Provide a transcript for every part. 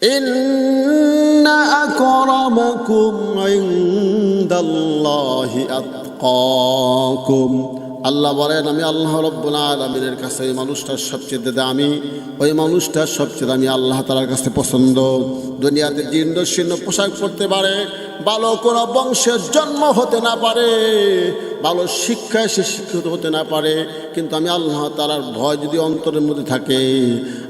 إن أكرمكم عند الله أتقاكم আল্লাহ বলেন আমি আল্লাহ রব্বুল আলমিনের কাছে ওই মানুষটার সবচেয়ে দামি ওই মানুষটার সবচেয়ে দামি আল্লাহ তালার কাছে পছন্দ দুনিয়াতে জীর্ণ শীর্ণ পোশাক পরতে পারে ভালো কোনো বংশের জন্ম হতে না পারে ভালো শিক্ষায় সে শিক্ষিত হতে না পারে কিন্তু আমি আল্লাহ তালার ভয় যদি অন্তরের মধ্যে থাকে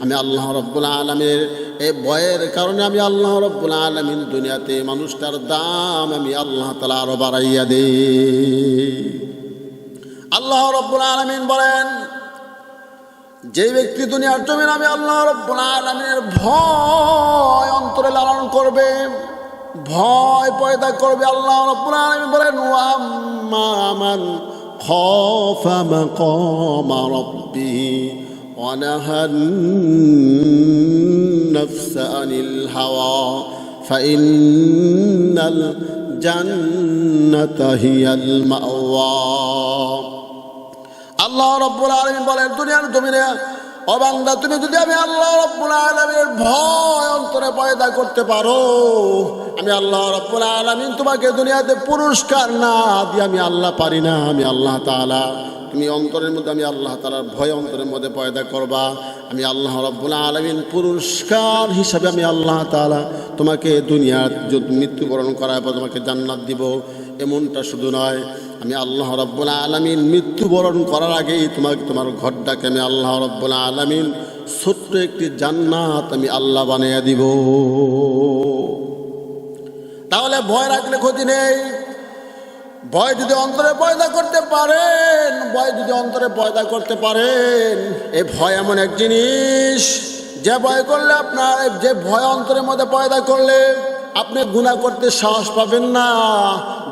আমি আল্লাহ রব্বুল আলমের এ ভয়ের কারণে আমি আল্লাহ রব্বুল আলমিন দুনিয়াতে মানুষটার দাম আমি আল্লাহ তালা আরও বাড়াইয়া দেই। আল্লাহ রব্বুল আলমিন বলেন, যে ব্যক্তি দুনিয়ার জমিন আমি আল্লাহ রব্বুল আলমিনের ভয় অন্তরে লালন করবে, ভয় পয়দা করবে, আল্লাহ রব্বুল আলমিন বলেন, ওয়াম্মা মান খফা মাকাম ونهى النفس عن الهوى فإن الجنة هي المأوى আল্লাহ রব্বুল আলমিন বলেন দুনিয়ার জমিনে ও বান্দা তুমি যদি আমি আল্লাহ রব্বুল আলমীর ভয় অন্তরে পয়দা করতে পারো আমি আল্লাহ রব্বুল আলমিন তোমাকে দুনিয়াতে পুরস্কার না দিয়ে আমি আল্লাহ পারি না আমি আল্লাহ তাআলা তুমি অন্তরের মধ্যে, আমি আল্লাহ তালার ভয় অন্তরের মধ্যে পয়দা করবা। আমি আল্লাহ রব্বুল আলমিন পুরস্কার হিসাবে আমি আল্লাহ তাআলা তোমাকে দুনিয়ার মৃত্যুবরণ করার তোমাকে জান্নাত দিব। এমনটা শুধু নয়, আমি আল্লাহ রব্বুল আলমিন মৃত্যুবরণ করার আগেই তোমাকে, তোমার ঘরটাকে আমি আল্লাহ রব্বুল আলমিন ছোট্ট একটি জান্নাত আমি আল্লাহ বানিয়ে দিব। তাহলে ভয় রাখলে ক্ষতি নেই। ভয় যদি অন্তরে পয়দা করতে পারেন, ভয় যদি অন্তরে পয়দা করতে পারেন, এ ভয় এমন এক জিনিস, যে ভয় করলে আপনার, যে ভয় অন্তরের মধ্যে পয়দা করলে আপনি গুণা করতে সাহস পাবেন না।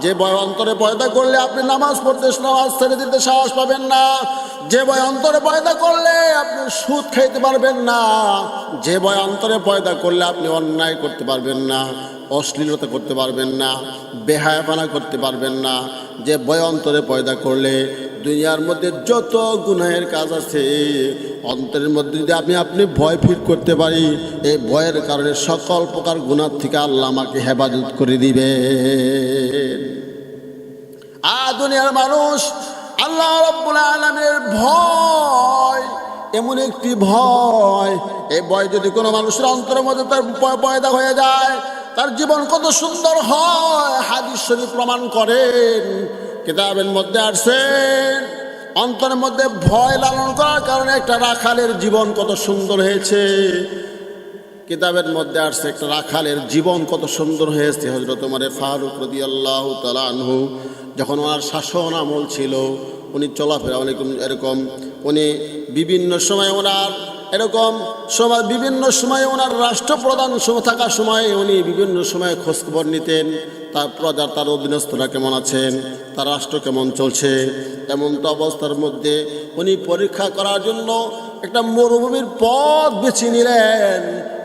যে ভয় অন্তরে পয়দা করলে আপনি নামাজ পড়তে নামাজ ছেড়ে দিতে সাহস পাবেন না। যে ভয় অন্তরে পয়দা করলে আপনি সুদ খাইতে পারবেন না। যে ভয় অন্তরে পয়দা করলে আপনি অন্যায় করতে পারবেন না। অশ্লীলতা করতে পারবেন না, বেহায়াপানা করতে পারবেন না। যে ভয় অন্তরে পয়দা করলে দুনিয়ার মধ্যে যত গুনাহের কাজ আছে, অন্তরের মধ্যে যদি আমি আপনি ভয় ফির করতে পারি, এই ভয়ের কারণে সকল প্রকার গুণার থেকে আল্লাহ আমাকে হেফাজত করে দিবে আ দুনিয়ার মানুষ আল্লাহ আলমের ভয়, এমন একটি ভয়, এই ভয় যদি কোনো মানুষের অন্তরের মধ্যে তার পয়দা হয়ে যায় তার জীবন কত সুন্দর হয়, হাদিস শরীফ প্রমাণ করেন। কিতাবের মধ্যে আসছেন অন্তরের মধ্যে ভয় লালন করার কারণে একটা রাখালের জীবন কত সুন্দর হয়েছে। কিতাবের মধ্যে আসছে, একটা রাখালের জীবন কত সুন্দর হয়েছে হজরত মানে ফারুক রদি আল্লাহ তালানহু যখন ওনার শাসন আমল ছিল, উনি চলাফেরা অনেক এরকম, উনি বিভিন্ন সময় ওনার এরকম সময়, বিভিন্ন সময় ওনার রাষ্ট্রপ্রধান থাকার সময় উনি বিভিন্ন সময় খোঁজখবর নিতেন। তার প্রজার, তার অধীনস্থরা কেমন আছেন, তার রাষ্ট্র কেমন চলছে এমন তো অবস্থার মধ্যে উনি পরীক্ষা করার জন্য একটা মরুভূমির পথ বেছে নিলেন।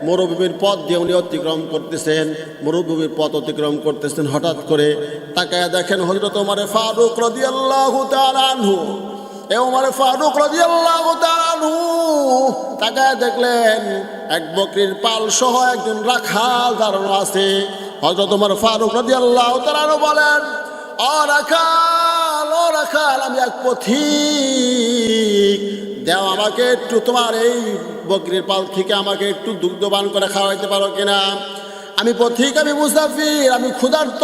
মরুভূমির পথ দিয়ে উনি অতিক্রম করতেছেন, মরুভূমির পথ অতিক্রম করতেছেন হঠাৎ করে। তাকায় দেখেন হজরত ওমরে ফারুক রদি আল্লাহ তালানহু এ ওমরে ফারুক রদি আল্লাহ তালানহু তাকায় দেখলেন এক বকরির পাল সহ একজন রাখাল দাঁড়ানো আছে। হজরত ওমর ফারুক রদি আল্লাহ তালানহু বলেন, অ রাখাল ও রাখাল, আমি এক পথিক। দেও আমাকে একটু তোমার এই বকরির পাল থেকে আমাকে একটু দুগ্ধবান করে খাওয়াইতে পারো কিনা? আমি পথিক, আমি মুসাফির, আমি ক্ষুধার্ত,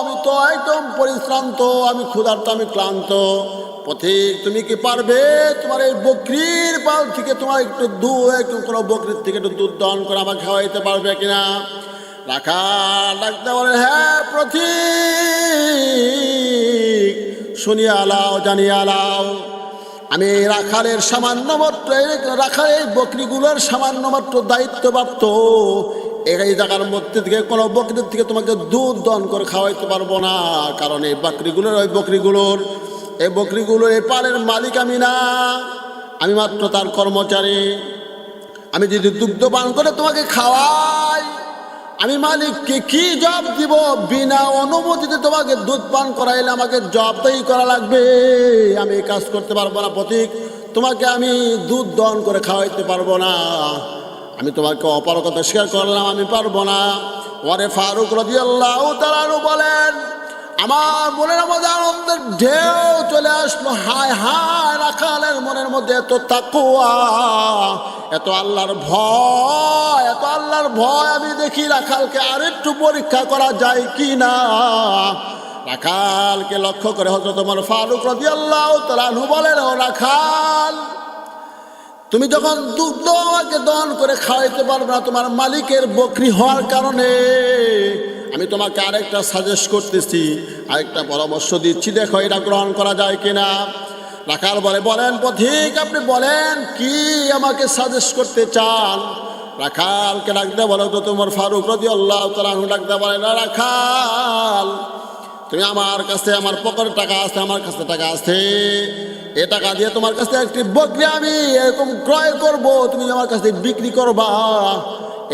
আমি তো একদম পরিশ্রান্ত, আমি ক্ষুধার্ত, আমি ক্লান্ত। পথিক তুমি কি পারবে? তোমার এই বকরির পাল থেকে তোমার একটু দু একটু কোনো বকরির থেকে একটু দুধ দহন করে আমাকে খাওয়াইতে পারবে কিনা? রাখা ডাকতে বলে হ্যাঁ পথিক শুনিয়ে আলাও জানিয়ে আলাও আমি এই রাখালের সামান্য মাত্র এই রাখালের বকরিগুলোর সামান্য মাত্র দায়িত্বপ্রাপ্ত। এই জায়গার মধ্যে থেকে কোনো বকরির থেকে তোমাকে দুধ দন করে খাওয়াইতে পারব না, কারণ এই বকরিগুলোর, ওই বকরিগুলোর এই বকরিগুলো, এই পালের মালিক আমি না। আমি মাত্র তার কর্মচারী। আমি যদি দুগ্ধ পান করে তোমাকে খাওয়াই, আমি মালিককে কি জব দিব? বিনা অনুমতিতে তোমাকে দুধ পান করাইলে আমাকে জবদাই করা লাগবে। আমি কাজ করতে পারব না, প্রতীক। তোমাকে আমি দুধ দহন করে খাওয়াইতে পারব না। আমি তোমাকে অপারকতা স্বীকার করলাম, আমি পারব না। ওরে ফারুক রদি আল্লাহ তালানু বলেন আমার মনের মধ্যে আনন্দের ঢেউ চলে আসলো। হায় হায়, রাখালের মনের মধ্যে এত তাকুয়া এত আল্লাহর ভয়, এত আল্লাহর ভয় আমি দেখি রাখালকে আরেকটু পরীক্ষা করা যায় কি না রাখালকে লক্ষ্য করে হয়তো তোমার ফারুক রদি আল্লাহ তালানু বলেন, ও রাখাল, তুমি যখন দুগ্ধ আমাকে দহন করে খাওয়াইতে পারবে না, তোমার মালিকের বকরি হওয়ার কারণে আমি তোমাকে আরেকটা সাজেস্ট করতেছি, আরেকটা পরামর্শ দিচ্ছি। দেখো, এটা গ্রহণ করা যায় কিনা? রাখাল বলে, বলেন পথিক, আপনি বলেন, কি আমাকে সাজেস্ট করতে চান? রাখালকে ডাকতে বলো তো তোমার ফারুক রদি আল্লাহ তালাহু ডাকতে বলে, না রাখাল, তুমি আমার কাছে আমার পকেটে টাকা আছে, আমার কাছে টাকা আছে। এ টাকা দিয়ে তোমার কাছে একটি বকরি আমি এরকম ক্রয় করব, তুমি আমার কাছে বিক্রি করবা।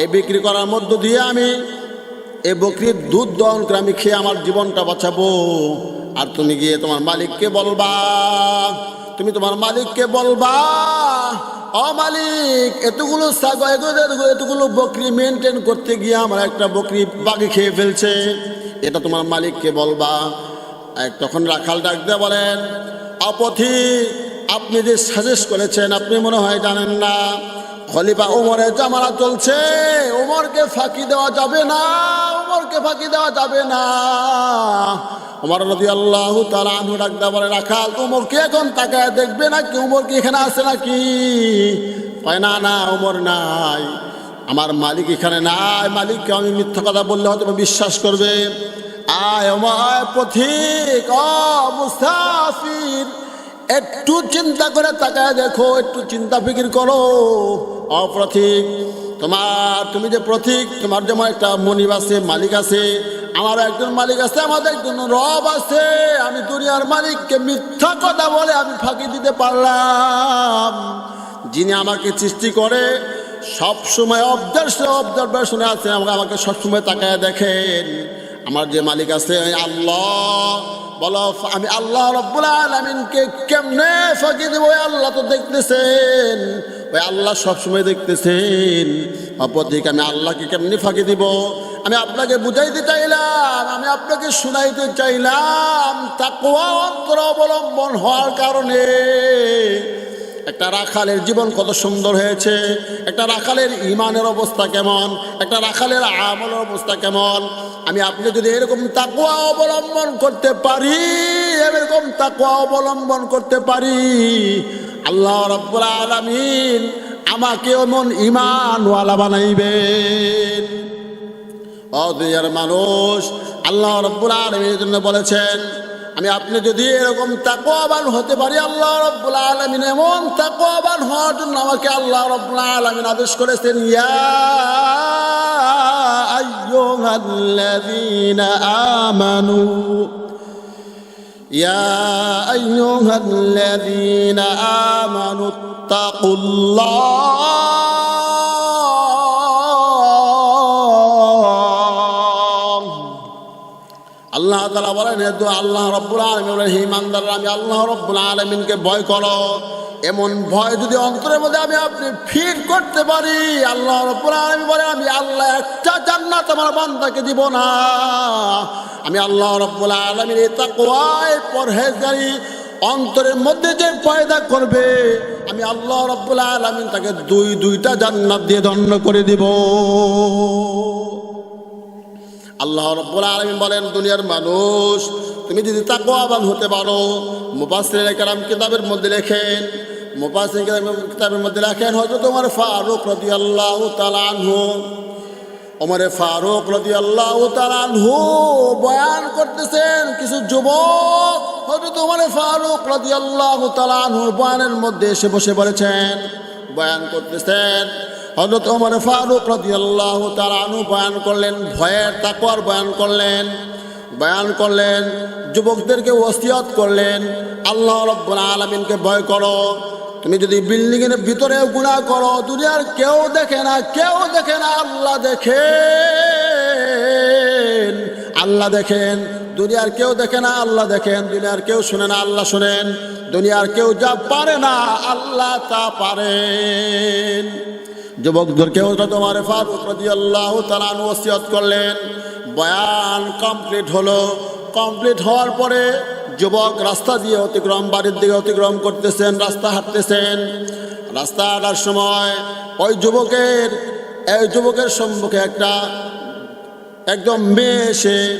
এই বিক্রি করার মধ্য দিয়ে আমি এই বকরির দুধ দহন করে আমি খেয়ে আমার জীবনটা বাঁচাবো। আর তুমি গিয়ে তোমার মালিককে বলবা, তুমি তোমার মালিককে বলবা ও মালিক, এতগুলো এতগুলো বকরি মেনটেন করতে গিয়ে আমার একটা বকরি বাকি খেয়ে ফেলছে। এটা তোমার মালিককে বলবা। তখন রাখাল ডাক দিয়ে বলেন আপথি আপনি যে সাজেস্ট করেছেন, আপনি মনে হয় জানেন না খলিফা ওমরের জামানা চলছে। ওমরকে ফাঁকি দেওয়া যাবে না ওমরকে ফাঁকি দেওয়া যাবে না। ওমর নদী আল্লাহ তারা আনু ডাকদা বলে, রাখাল ওমরকে এখন তাকায় দেখবে নাকি? ওমর কি এখানে আছে নাকি? কয়, না না ওমর নাই। আমার মালিক এখানে নাই। মালিককে আমি মিথ্যা কথা বললে হয়তো বিশ্বাস করবে। আয় ওমায় পথিক মুসাফির একটু চিন্তা করে তাকায় দেখো, একটু চিন্তা ফিকির করো। অপ্রথিক তোমার, তুমি যে প্রতীক, তোমার যেমন একটা মনিব আছে, মালিক আছে আমার একজন মালিক আছে, আমাদের একজন রব আছে। আমি দুনিয়ার মালিককে মিথ্যা কথা বলে আমি ফাঁকি দিতে পারলাম। যিনি আমাকে সৃষ্টি করে, সবসময় সময় অবজার্ভেশন আছে, আমাকে আমাকে সবসময় তাকায় দেখেন। আমার যে মালিক আছে, আল্লাহ বলো, আমি আল্লাহ রব্বুল আলমিনকে কেমনে ফাঁকি দেবো আল্লাহ তো দেখতেছেন? ওই আল্লাহ সবসময় দেখতেছেন। অপরদিকে আমি আল্লাহকে কেমনি ফাঁকি দিব? আমি আপনাকে বুঝাইতে চাইলাম, আমি আপনাকে শুনাইতে চাইলাম তাকুয়া অন্তর অবলম্বন হওয়ার কারণে। একটা রাখালের জীবন কত সুন্দর হয়েছে। একটা রাখালের ইমানের অবস্থা কেমন? একটা রাখালের আমলের অবস্থা কেমন? আমি আপনি যদি এরকম তাকুয়া অবলম্বন করতে পারি, এরকম তাকুয়া অবলম্বন করতে পারি, আল্লাহ রব্বুল আলমিন আমাকে এমন ইমানওয়ালা বানাইবেন। অদুয়ার মানুষ, আল্লাহ রব্বুল আলমীর জন্য বলেছেন আমি আপনি যদি এরকম তাকোয়াবান হতে পারি আল্লাহ রব্বুল আলমিন এমন তাকোয়াবান হওয়ার জন্য আমাকে আল্লাহ রব্বুল আলমিন আদেশ করেছেন ইয়া আইয়ুহাল্লাযীনা আমানু يا أيها الذين آمنوا اتقوا الله আল্লাহ তালা বলেন হেতু আল্লাহ রব্বুল আলমিন হিমানদার আমি আল্লাহ রব্বুল আলমিনকে ভয় করো। এমন ভয় যদি অন্তরের মধ্যে আমি আপনি ফিট করতে পারি, আল্লাহ রব্বুল আলমী বলে আমি আল্লাহ একটা জান্নাত আমার বান্দাকে দিব না। আমি আল্লাহ রব্বুল আলমীর এই তাকওয়ায় পরহেজগারি অন্তরের মধ্যে যে পয়দা করবে, আমি আল্লাহ রব্বুল আলমিন তাকে দুই, দুইটা জান্নাত দিয়ে দণ্ড করে দিব। আল্লাহ রব্বুল আলমিন বলেন, দুনিয়ার মানুষ, তুমি যদি তাকওয়াবান হতে পারো মুফাসসির কালাম কিতাবের মধ্যে লেখেন মুফাসসির কিতাবের মধ্যে লেখেন হয়তো তোমার ফারুক রাদিয়াল্লাহু তাআলা আনহু। ওমরে ফারুক রাদিয়াল্লাহু তাআলা আনহু বয়ান করতেছেন, কিছু যুবক হয়তো তোমার ফারুক রাদিয়াল্লাহু তাআলা আনহু বয়ানের মধ্যে এসে বসে বলেছেন, বয়ান করতেছেন হজরত ওমর ফারুক রাদিয়াল্লাহু তাআলা আনহু বয়ান করলেন, ভয়ের তাকওয়ার বয়ান করলেন বয়ান করলেন, যুবকদেরকে ওসিয়ত করলেন, আল্লাহ রব্বুল আলামিনকে ভয় করো, তুমি যদি বিল্ডিং এর ভিতরে গুণা করো, দুনিয়ার কেউ দেখে না, কেউ দেখে না, আল্লাহ দেখেন আল্লাহ দেখেন, দুনিয়ার কেউ দেখে না, আল্লাহ দেখেন, দুনিয়ার কেউ শুনে না, আল্লাহ শুনেন, দুনিয়ার কেউ যা পারে না, আল্লাহ তা পারেন। যুবকদেরকে হজরত ওমর ফারুক রাদিয়াল্লাহু তাআলা ওসিয়ত করলেন। বয়ান কমপ্লিট হলো। কমপ্লিট হওয়ার পরে যুবক রাস্তা দিয়ে অতিক্রম, বাড়ির দিকে অতিক্রম করতেছেন, রাস্তা হাঁটতেছেন। রাস্তা হাঁটার সময় ওই যুবকের, এই যুবকের সম্মুখে একটা, একদম মেয়ে এসে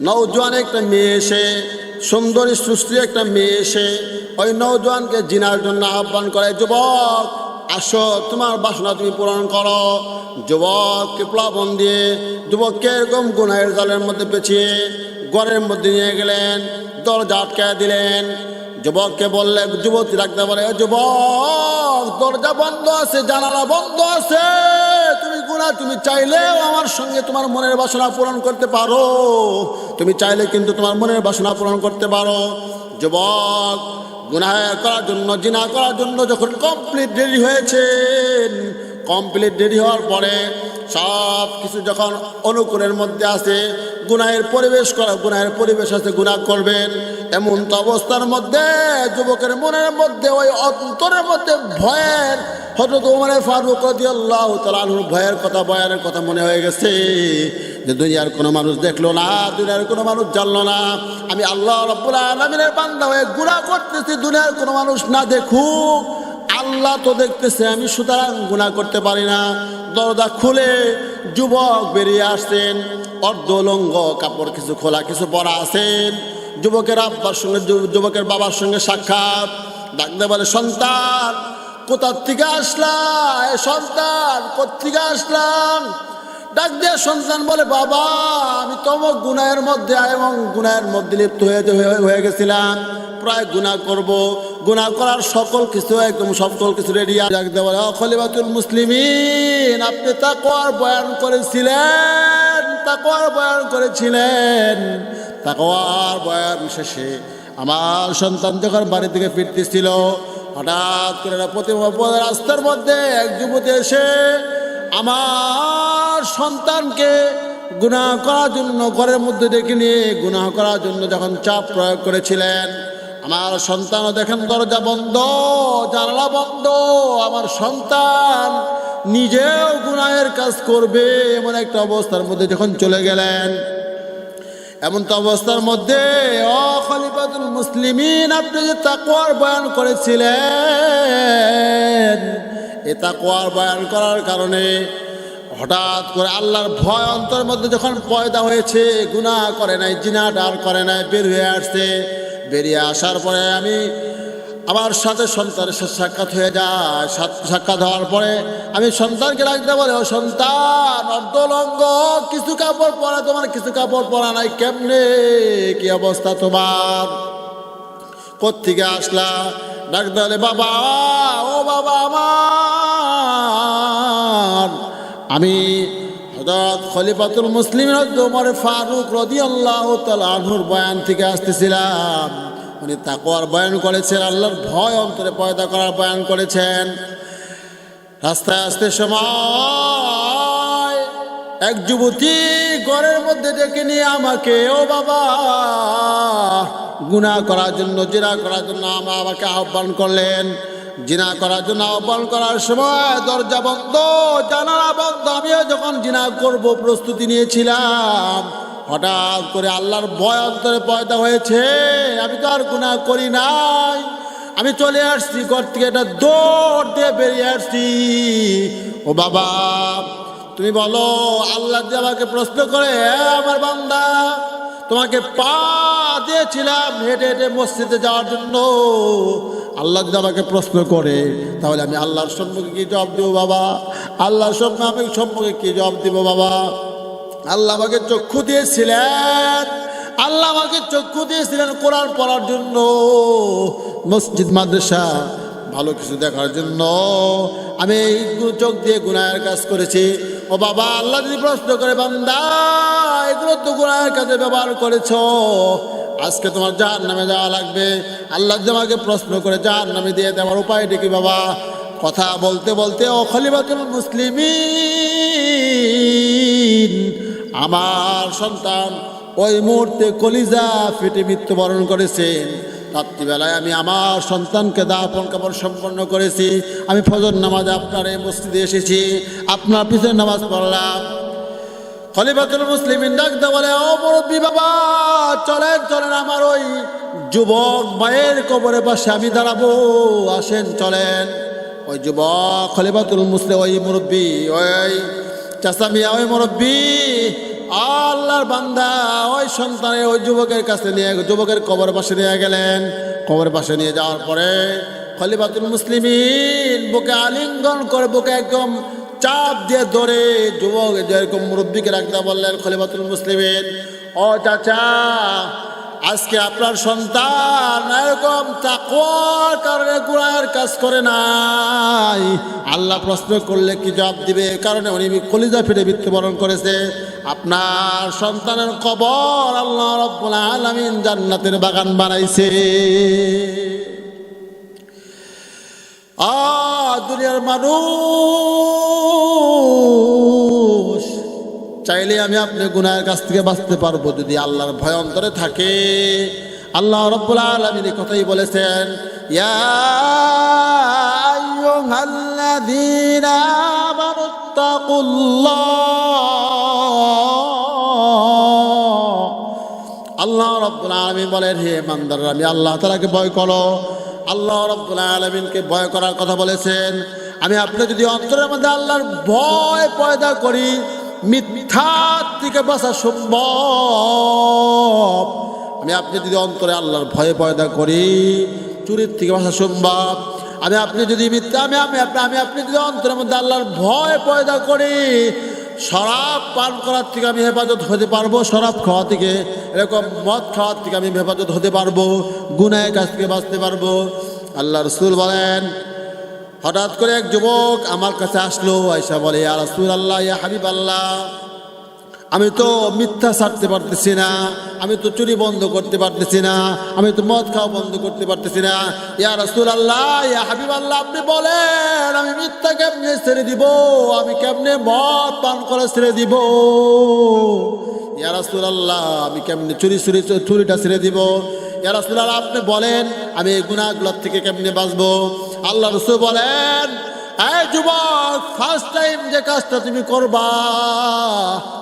নৌজওয়ান একটা মেয়ে এসে, সুন্দরী সুশ্রী একটা মেয়ে এসে, ওই নৌজওয়ানকে জিনার জন্য আহ্বান করে, যুবক আসো, তোমার বাসনা তুমি পূরণ করো। যুবককে প্লাবন দিয়ে যুবককে এরকম গুনাহের জালের মধ্যে পেঁচিয়ে ঘরের মধ্যে নিয়ে গেলেন, দরজা আটকায় দিলেন। যুবককে বললে, যুবতী রাখতে পারে যুবক, দরজা বন্ধ আছে, জানালা বন্ধ আছে। তুমি গুণা তুমি চাইলেও আমার সঙ্গে তোমার মনের বাসনা পূরণ করতে পারো। তুমি চাইলে কিন্তু তোমার মনের বাসনা পূরণ করতে পারো। যুবক গুনাহ করার জন্য, জিনা করার জন্য যখন কমপ্লিট দেরি হয়েছেন কমপ্লিট দেরি হওয়ার পরে সব কিছু যখন অনুকূলের মধ্যে আছে, গুনাহের পরিবেশ করা, গুনাহের পরিবেশ আছে, গুনাহ করবেন। এমন তো অবস্থার মধ্যে, যুবকের মনের মধ্যে, ওই অন্তরের মধ্যে ভয়ের হজরত উমরে ফারুক রাদিয়াল্লাহু তাআলার ভয়ের কথা, বয়ানের কথা মনে হয়ে গেছে। যে দুনিয়ার কোনো মানুষ দেখল না, দুনিয়ার কোনো মানুষ জানলো না। আমি আল্লাহ রব্বুল আলমিনের বান্দা হয়ে গুণা করতেছি, দুনিয়ার কোনো মানুষ না দেখুক। আল্লাহ তো দেখতেছে, আমি সুতরাং গুণা করতে পারি না। দরজা খুলে যুবক বেরিয়ে আসছেন, অর্ধলঙ্গ কাপড় কিছু খোলা, কিছু পরা আছেন। যুবকের আব্বার সঙ্গে যুবকের বাবার সঙ্গে সাক্ষাৎ। ডাকতে বলে, সন্তান কোথার থেকে আসলাম সন্তান কোথেকে আসলাম? ডাক দিয়ে সন্তান বলে, বাবা, আমি তম গুনাহের মধ্যে এবং গুনাহের মধ্যে লিপ্ত হয়ে হয়ে- গেছিলাম। প্রায় গুনাহ করব। গুনাহ করার সকল কিছু, একদম সকল কিছু রেডি ডাকতে বলে খলিবাতুল মুসলিমিন, আপনি তাকওয়ার বয়ান করেছিলেন, তাকওয়ার বয়ান করেছিলেন। তাকওয়ার বয়ান শেষে আমার সন্তান যখন বাড়ি থেকে ফিরতেছিল, হঠাৎ করে প্রতিমা রাস্তার মধ্যে এক যুবতী এসে আমার সন্তানকে গুনাহ করার জন্য, ঘরের মধ্যে ডেকে নিয়ে গুনাহ করার জন্য যখন চাপ প্রয়োগ করেছিলেন, আমার সন্তানও দেখেন দরজা বন্ধ, জানালা বন্ধ, আমার সন্তান নিজেও গুনাহের কাজ করবে, এমন একটা অবস্থার মধ্যে যখন চলে গেলেন। এমন তো অবস্থার মধ্যে অ খলিফাতুল মুসলিমিন, আপনি যে তাকওয়ার বয়ান করেছিলেন এ তাকওয়ার বয়ান করার কারণে হঠাৎ করে আল্লাহর ভয় অন্তর মধ্যে যখন পয়দা হয়েছে, গুনাহ করে নাই জিনাট আর করে নাই, বের হয়ে আসছে। বেরিয়ে আসার পরে আমি আমার সাথে সন্তানের সাথে সাক্ষাৎ হয়ে যায়। সাক্ষাৎ হওয়ার পরে আমি সন্তানকে রাখতে বলে, ও সন্তান অর্ধলঙ্গ কিছু কাপড় পরা, তোমার কিছু কাপড় পরা নাই কেমনে? কি অবস্থা তোমার? কোথেকে আসলা? ডাকতে বলে বাবা, ও বাবা আমার। আমি হজরত খলিফাতুল মুসলিম তোমার ফারুক রদি আল্লাহ আনহুর বয়ান থেকে আসতেছিলাম। উনি তাকওয়ার বয়ান করেছেন, আল্লাহর ভয় অন্তরে পয়দা করার বয়ান করেছেন। রাস্তায় আসতে সময় এক যুবতী ঘরের মধ্যে ডেকে নিয়ে আমাকে, ও বাবা গুনাহ করার জন্য, জিনা করার জন্য আমা আমাকে আহ্বান করলেন। জিনা করার জন্য আহ্বান করার সময় দরজা বন্ধ, জানালা বন্ধ। আমিও যখন জিনা করব, প্রস্তুতি নিয়েছিলাম। হঠাৎ করে আল্লাহর ভয় অন্তরে পয়দা হয়েছে, আমি তো আর গুনাহ করি নাই। আমি চলে আসছি, ঘর থেকে একটা দৌড় দিয়ে বেরিয়ে আসছি। ও বাবা, তুমি বলো, আল্লাহ যে আমাকে প্রশ্ন করে আমার বান্দা তোমাকে পা দিয়েছিলাম হেঁটে হেঁটে মসজিদে যাওয়ার জন্য। আল্লাহ যদি আমাকে প্রশ্ন করে, তাহলে আমি আল্লাহর সম্মুখে কি জবাব দেবো বাবা? আল্লাহর সম্মুখে আমি সম্মুখে কি জবাব দিব বাবা? আল্লাহ আমাকে চক্ষু দিয়েছিলেন। আল্লাহ আমাকে চক্ষু দিয়েছিলেন কোরআন পড়ার জন্য। মসজিদ, মাদ্রাসা, ভালো কিছু দেখার জন্য। আমি এই চোখ দিয়ে গুনায়ের কাজ করেছি। ও বাবা, আল্লাহ যদি প্রশ্ন করে, বান্দা, এগুলো তো গুনায়ের কাজে ব্যবহার করেছ। আজকে তোমার জাহার নামে যাওয়া লাগবে। আল্লাহ আমাকে প্রশ্ন করে জাহার নামে দিয়ে দেওয়ার উপায়টা কি বাবা? কথা বলতে বলতে, ও খলিফাতুল মুসলিমিন, আমার সন্তান ওই মুহূর্তে কলিজা ফেটে মৃত্যুবরণ করেছেন রাত্রিবেলায় আমি আমার সন্তানকে দাপন কাপড় সম্পন্ন করেছি। আমি ফজর নামাজ আপনার এই মসজিদে এসেছি। আপনার পিছনে নামাজ পড়লাম। খলিফাতুল মুসলিমিন ডাকতে বলে, ও মুরব্বী বাবা, চলেন চলেন, আমার ওই যুবক মায়ের কবরের পাশে আমি দাঁড়াবো। আসেন, চলেন। ওই যুবক খলিফাতুল মুসলিম, ওই মুরব্বী, ওই চাষামিয়া ওই মুরব্বী আল্লাহর বান্দা ওই সন্তানের, ওই যুবকের কাছে নিয়ে, যুবকের কবর পাশে নিয়ে গেলেন। কবর পাশে নিয়ে যাওয়ার পরে খলিফাতুল মুসলিমিন বুকে আলিঙ্গন করে বুকে একদম চাপ দিয়ে ধরে যুবক যেরকম মুরব্বীকে রাখতে বললেন খলিফাতুল মুসলিমিন, ও চাচা আজকে আপনার সন্তান এরকম তাকওয়ার কারণে গুনাহের কাজ করে নাই। আল্লাহ প্রশ্ন করলে কি জবাব দিবে? কারণে উনি কলিজা ফিরে মৃত্যুবরণ করেছে। আপনার সন্তানের কবর আল্লাহ রব্বুল আলামিন জান্নাতের বাগান বানাইছে। আ দুনিয়ার মানুষ চাইলে আমি আপনি গুনাহের কাছ থেকে বাঁচতে পারব যদি আল্লাহর ভয় অন্তরে থাকে। আল্লাহ রব্বুল আলমিন কথাই বলেছেন আল্লাহ রব্বুল আলমিন বলেন, হে মান্দাররা আমি আল্লাহ তালাকে ভয় করো। আল্লাহ রব্বুল আলমিনকে ভয় করার কথা বলেছেন, আমি আপনি যদি অন্তরের মধ্যে আল্লাহর ভয় পয়দা করি মিথ্যার থেকে বাঁচা সম্ভব। আমি আপনি যদি অন্তরে আল্লাহর ভয়ে পয়দা করি, চুরির থেকে বাঁচা সম্ভব। আমি আপনি যদি মিথ্যা, আমি আমি, আপনি আমি, আপনি যদি অন্তরের মধ্যে আল্লাহর ভয় পয়দা করি, শরাব পান করার থেকে আমি হেফাজত হতে পারব, শরাব খাওয়া থেকে, এরকম মদ খাওয়ার থেকে আমি হেফাজত হতে পারব গুনায়ের কাছ থেকে বাঁচতে পারব। আল্লাহ রসুল বলেন হঠাৎ করে এক যুবক আমার কাছে আসলো, আয়সা বলে রসুল আল্লাহ ইয়া হাবিব আল্লাহ আমি তো মিথ্যা ছাড়তে পারতেছি না, আমি তো চুরি বন্ধ করতে পারতেছি না, আমি তো মদ খাওয়া বন্ধ করতে পারতেছি না। ইয়া রসুল আল্লাহ ইয়া হাবিব আল্লাহ আপনি বলেন, আমি মিথ্যা কেমনে ছেড়ে দিব? আমি কেমনে মদ পান করে ছেড়ে দিব? ইয়া রসুল আল্লাহ আমি কেমনে চুরি চুরি চুরিটা ছেড়ে দিব? রসুল আপনি বলেন, আমি এই গুণাগুলোর থেকে কেমনে বাঁচবো? আল্লাহ রসুল বলেন, এই যুবক ফার্স্ট টাইম যে কাজটা তুমি করবা,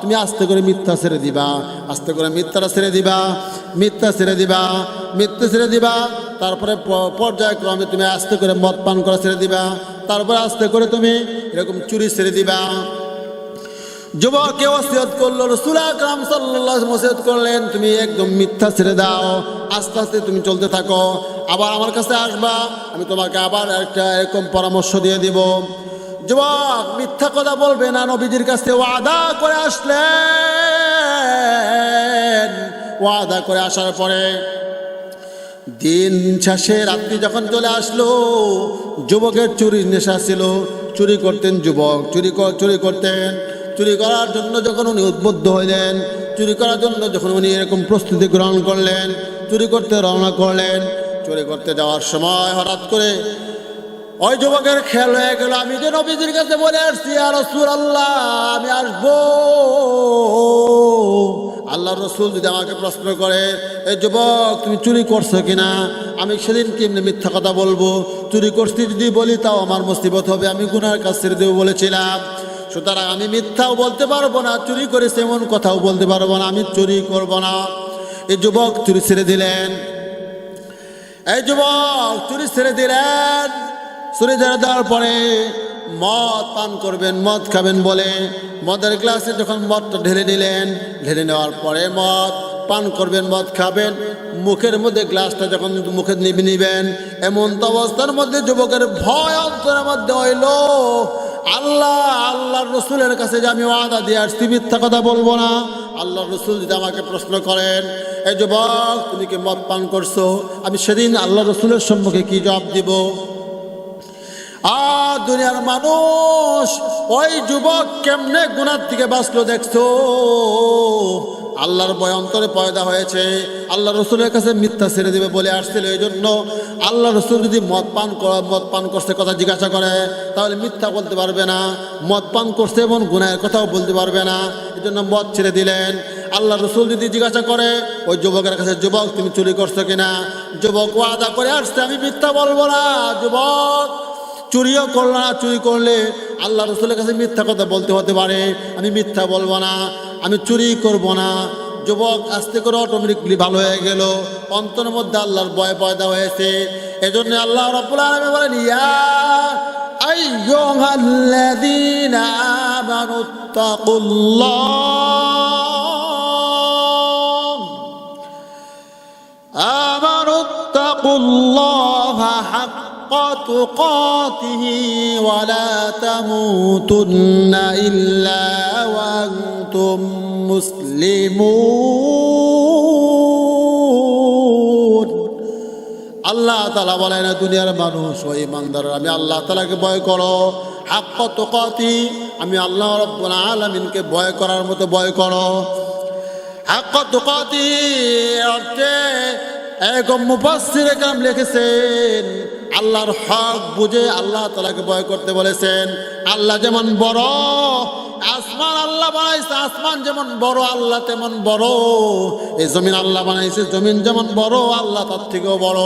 তুমি আস্তে করে মিথ্যা ছেড়ে দিবা, আস্তে করে মিথ্যাটা ছেড়ে দিবা, মিথ্যা ছেড়ে দিবা, মিথ্যা ছেড়ে দিবা, তারপরে পর্যায়ক্রমে তুমি আস্তে করে মদ পান করা ছেড়ে দিবা, তারপরে আস্তে করে তুমি এরকম চুরি ছেড়ে দিবা যুবককে ওসিয়ত করল, রসুল আকরাম সাল্লাহ ওসিয়ত করলেন, তুমি একদম মিথ্যা ছেড়ে দাও, আস্তে আস্তে তুমি চলতে থাকো, আবার আমার কাছে আসবা, আমি তোমাকে আবার একটা এরকম পরামর্শ দিয়ে দিব। যুবক মিথ্যা কথা বলবে না, নবীজির কাছে ওয়াদা করে আসলেন। ওয়াদা করে আসার পরে দিন শেষে রাত্রি যখন চলে আসলো, যুবকের চুরির নেশা ছিল, চুরি করতেন যুবক, চুরি চুরি করতেন। চুরি করার জন্য যখন উনি উদ্বুদ্ধ হইলেন, চুরি করার জন্য যখন উনি এরকম প্রস্তুতি গ্রহণ করলেন, চুরি করতে রওনা করলেন, চুরি করতে যাওয়ার সময় হঠাৎ করে ওই যুবকের খেয়াল হয়ে গেল, আমি যে নবীজির কাছে বলে আসছি আর রসুল আল্লাহ আমি আসব। আল্লাহ রসুল যদি আমাকে প্রশ্ন করে এই যুবক, তুমি চুরি করছ কিনা? আমি সেদিন কেমনি মিথ্যা কথা বলব? চুরি করছি যদি বলি, তাও আমার মুসিবত হবে, আমি গুনার কাছ ছেড়ে দেবো বলেছিলাম। সুতরাং আমি মিথ্যাও বলতে পারব না, চুরি করেছে এমন কথাও বলতে পারব না, আমি চুরি করব না। এই যুবক চুরি ছেড়ে দিলেন। এই যুবক চুরি ছেড়ে দিলেন। চুরি ছেড়ে দেওয়ার পরে মদ পান করবেন, মদ খাবেন বলে মদের গ্লাসে যখন মদটা ঢেলে নিলেন, ঢেলে নেওয়ার পরে মদ পান করবেন, মদ খাবেন। মুখের মধ্যে গ্লাসটা যখন মুখে নিবে নিবেন, এমন তো অবস্থার মধ্যে যুবকের ভয় অন্তরের মধ্যে হইল আল্লাহ, আল্লাহর রসুলের কাছে যে আমি ওয়াদা দিয়ে আসছি, মিথ্যা কথা বলব না। আল্লাহর রসুল যদি আমাকে প্রশ্ন করেন, এই যুবক, তুমি কি মদ পান করছ? আমি সেদিন আল্লাহ রসুলের সম্মুখে কি জবাব দিব? আর দুনিয়ার মানুষ ওই যুবক কেমনে গুনার থেকে বাঁচলো দেখছ? আল্লাহর ভয় অন্তরে পয়দা হয়েছে। আল্লাহ রসুলের কাছে মিথ্যা ছেড়ে দেবে বলে আসছিল এই জন্য আল্লাহ রসুল যদি মদ পান মদ পান করছে কথা জিজ্ঞাসা করে, তাহলে মিথ্যা বলতে পারবে না। মদ পান করছে এমন গুনায়ের কথাও বলতে পারবে না। এই জন্য মদ ছেড়ে দিলেন। আল্লাহ রসুল যদি জিজ্ঞাসা করে, ওই যুবকের কাছে, যুবক, তুমি চুরি করছ কিনা? যুবক ওয়াদা করে, আসছে, আমি মিথ্যা বলব না। যুবক চুরিও করলো না চুরি করলে আল্লাহ রসুলের কাছে মিথ্যা কথা বলতে হতে পারে আমি মিথ্যা বলবো না আমি চুরি করব না যুবক আস্তে করে অটোমেটিকলি ভালো হয়ে গেল অন্তরের মধ্যে আল্লাহর ভয় পয়দা হয়েছে এজন্য আল্লাহ রব্বুল আলামিন বলেন ইয়া আইয়ুহাল্লাযীনা আমানু তাকুল্লাহ آمنوا اتقوا الله حق تقاته ولا تموتن إلا وأنتم مسلمون আল্লাহ তালা বলেন দুনিয়ার মানুষ ও ইমানদার আমি আল্লাহ তালাকে ভয় করো হাক্ক তোকাতি আমি আল্লাহ রব্বুল আলমিনকে ভয় করার মতো ভয় করো হাক্ক তোকাতি অর্থে এক মুফাসসির কাম লিখেছেন আল্লাহর হক বুঝে আল্লাহ তালাকে ভয় করতে বলেছেন। আল্লাহ যেমন বড়, আসমান আল্লাহ বানাইছে, আসমান যেমন বড়, আল্লাহ তেমন বড়। এই জমিন আল্লাহ বানাইছে, জমিন যেমন বড়, আল্লাহ তার থেকেও বড়।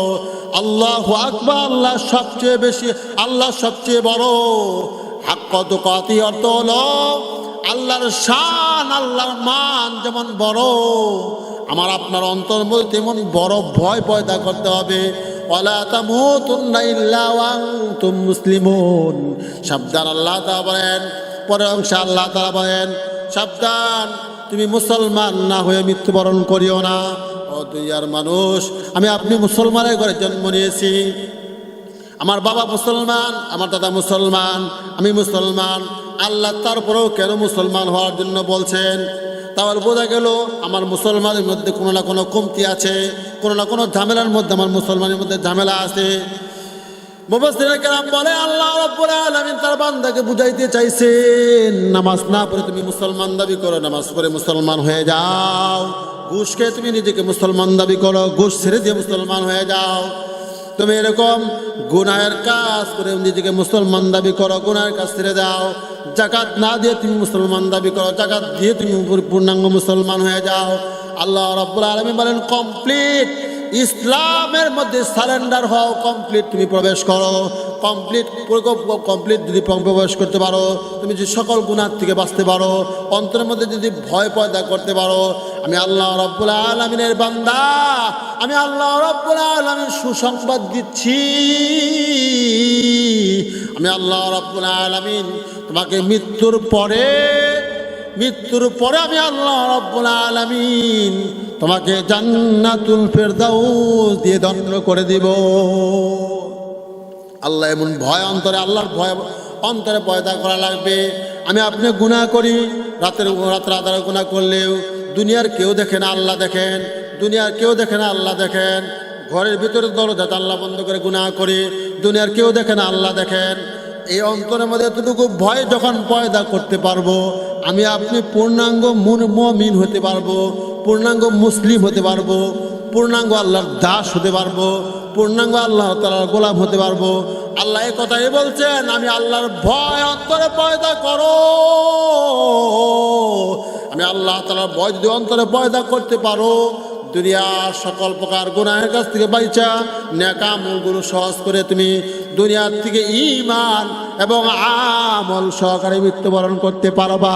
আল্লাহ আকবার, আল্লাহ সবচেয়ে বেশি, আল্লাহ সবচেয়ে বড়। হাক্ক তোকাতি অর্থ হলো, আল্লাহর শান, আল্লাহর মান যেমন বড়। আমার, আপনার অন্তর মধ্যে তেমন বড় ভয় পয়দা করতে হবে। আল্লাহ বলেন। আল্লাহ বলেন, সাবধান, তুমি মুসলমান না হয়ে মৃত্যুবরণ করিও না। ও দুনিয়ার মানুষ, আমি আপনি মুসলমানের ঘরে জন্ম নিয়েছি। আমার বাবা মুসলমান, আমার দাদা মুসলমান, আমি মুসলমান। আল্লাহ তারপরেও কেন মুসলমান হওয়ার জন্য বলছেন? তাহলে বোঝা গেল, আমার মুসলমানের মধ্যে কোনো না কোনো কমতি আছে। কোনো না কোনো ঝামেলার মধ্যে, আমার মুসলমানের মধ্যে ঝামেলা আছে। মুফাসসির কেরাম বলে, আল্লাহ তার বান্দাকে বুঝাইতে চাইছেন, নামাজ না পড়ে তুমি মুসলমান দাবি করো, নামাজ পড়ে মুসলমান হয়ে যাও। ঘুষ খেয়ে তুমি নিজেকে মুসলমান দাবি করো, ঘুষ ছেড়ে দিয়ে মুসলমান হয়ে যাও। তুমি এরকম গুনাহের কাজ করে নিজেকে মুসলমান দাবি করো, গুনাহের কাজ ছেড়ে দাও। জাকাত না দিয়ে তুমি মুসলমান দাবি করো, জাকাত দিয়ে তুমি পূর্ণাঙ্গ মুসলমান হয়ে যাও। আল্লাহ রাব্বুল আলামিন বলেন, কমপ্লিট। ইসলামের মধ্যে সারেন্ডার হও, কমপ্লিট। তুমি প্রবেশ করো। কমপ্লিট কমপ্লিট যদি প্রবেশ করতে পারো, তুমি যদি সকল গুণার থেকে বাঁচতে পারো, অন্তরের মধ্যে যদি ভয় পয়দা করতে পারো, আমি আল্লাহ রব্বুল আলমিনের বান্দা। আমি আল্লাহ রব্বুল আলমিন সুসংবাদ দিচ্ছি। আমি আল্লাহ রব্বুল আলমিন তোমাকে মৃত্যুর পরে মৃত্যুর পরে আমি আল্লাহ রব্বুল আলামিন তোমাকে জান্নাতুল ফেরদাউস দিয়ে দণ্ড করে দিব। আল্লাহ এমন ভয় অন্তরে, আল্লাহর ভয় অন্তরে পয়দা করা লাগবে। আমি আপনি গুনাহ করি, রাতের রাতের আধারে গুণা করলেও দুনিয়ার কেউ দেখে না আল্লাহ দেখেন, দুনিয়ার কেউ দেখে না আল্লাহ দেখেন। ঘরের ভিতরে দরজা আল্লাহ বন্ধ করে গুনাহ করি, দুনিয়ার কেউ দেখে না আল্লাহ দেখেন। এই অন্তরের মধ্যে এতটুকু ভয় যখন পয়দা করতে পারব, আমি আপনি পূর্ণাঙ্গ মুন হতে পারব, পূর্ণাঙ্গ মুসলিম হতে পারব, পূর্ণাঙ্গ আল্লাহর দাস হতে পারব, পূর্ণাঙ্গ আল্লাহ তালার গোলাম হতে পারব। আল্লাহ এ কথাই বলছেন, আমি আল্লাহর ভয় অন্তরে পয়দা করো। আমি আল্লাহ তালার ভয় যদি অন্তরে পয়দা করতে পারো দুনিয়ার সকল প্রকার গুনাহের কাছ থেকে বাইচা ন্যাকামলগুলো সহজ করে তুমি দুনিয়ার থেকে ইমান এবং আমল সহকারে মৃত্যুবরণ করতে পারবা।